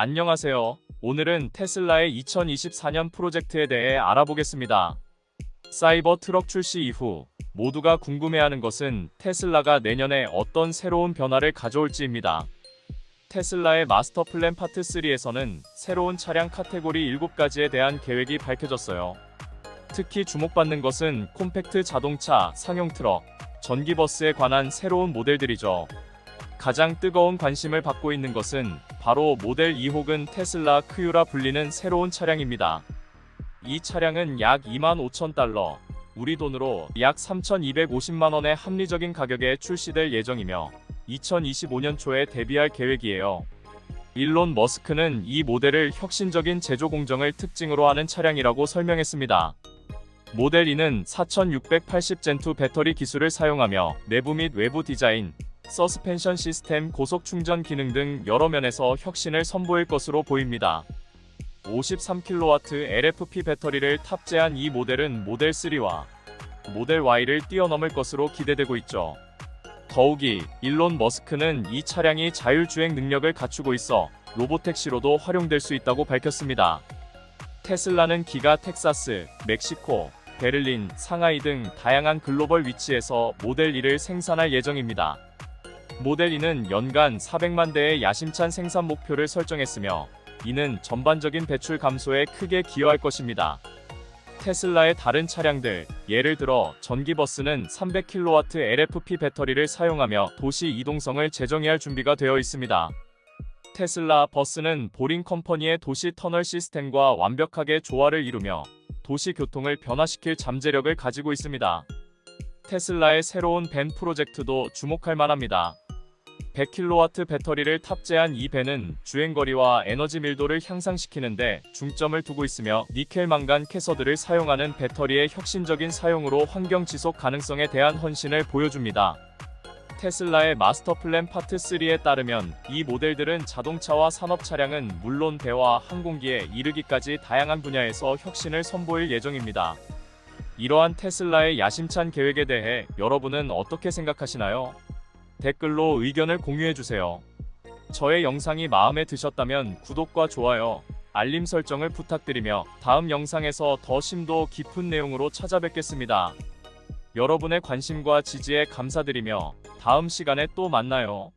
안녕하세요. 오늘은 테슬라의 2024년 프로젝트에 대해 알아보겠습니다. 사이버 트럭 출시 이후 모두가 궁금해하는 것은 테슬라가 내년에 어떤 새로운 변화를 가져올지입니다. 테슬라의 마스터 플랜 파트 3에서는 새로운 차량 카테고리 7가지에 대한 계획이 밝혀졌어요. 특히 주목받는 것은 콤팩트 자동차, 상용 트럭, 전기버스에 관한 새로운 모델들이죠. 가장 뜨거운 관심을 받고 있는 것은 바로 모델 2 혹은 테슬라 크유라 불리는 새로운 차량입니다. 이 차량은 약 2만 5천 달러, 우리 돈으로 약 3,250만 원의 합리적인 가격에 출시될 예정이며 2025년 초에 데뷔할 계획이에요. 일론 머스크는 이 모델을 혁신적인 제조 공정을 특징으로 하는 차량이라고 설명했습니다. 모델 2는 4680젠2 배터리 기술을 사용하며 내부 및 외부 디자인, 서스펜션 시스템, 고속 충전 기능 등 여러 면에서 혁신을 선보일 것으로 보입니다. 53kW LFP 배터리를 탑재한 이 모델은 모델 3와 모델 Y를 뛰어넘을 것으로 기대되고 있죠. 더욱이 일론 머스크는 이 차량이 자율주행 능력을 갖추고 있어 로보택시로도 활용될 수 있다고 밝혔습니다. 테슬라는 기가 텍사스, 멕시코, 베를린, 상하이 등 다양한 글로벌 위치에서 모델 2를 생산할 예정입니다. 모델 2는 연간 400만 대의 야심찬 생산 목표를 설정했으며 이는 전반적인 배출 감소에 크게 기여할 것입니다. 테슬라의 다른 차량들, 예를 들어 전기버스는 300kW LFP 배터리를 사용하며 도시 이동성을 재정의할 준비가 되어 있습니다. 테슬라 버스는 보링 컴퍼니의 도시 터널 시스템과 완벽하게 조화를 이루며 도시 교통을 변화시킬 잠재력을 가지고 있습니다. 테슬라의 새로운 밴 프로젝트도 주목할 만합니다. 100kW 배터리를 탑재한 이 밴은 주행거리와 에너지 밀도를 향상시키는데 중점을 두고 있으며 니켈 망간 캐서드를 사용하는 배터리의 혁신적인 사용으로 환경 지속 가능성에 대한 헌신을 보여줍니다. 테슬라의 마스터 플랜 파트 3에 따르면 이 모델들은 자동차와 산업 차량은 물론 대와 항공기에 이르기까지 다양한 분야에서 혁신을 선보일 예정입니다. 이러한 테슬라의 야심찬 계획에 대해 여러분은 어떻게 생각하시나요? 댓글로 의견을 공유해주세요. 저의 영상이 마음에 드셨다면 구독과 좋아요, 알림 설정을 부탁드리며 다음 영상에서 더 심도 깊은 내용으로 찾아뵙겠습니다. 여러분의 관심과 지지에 감사드리며 다음 시간에 또 만나요.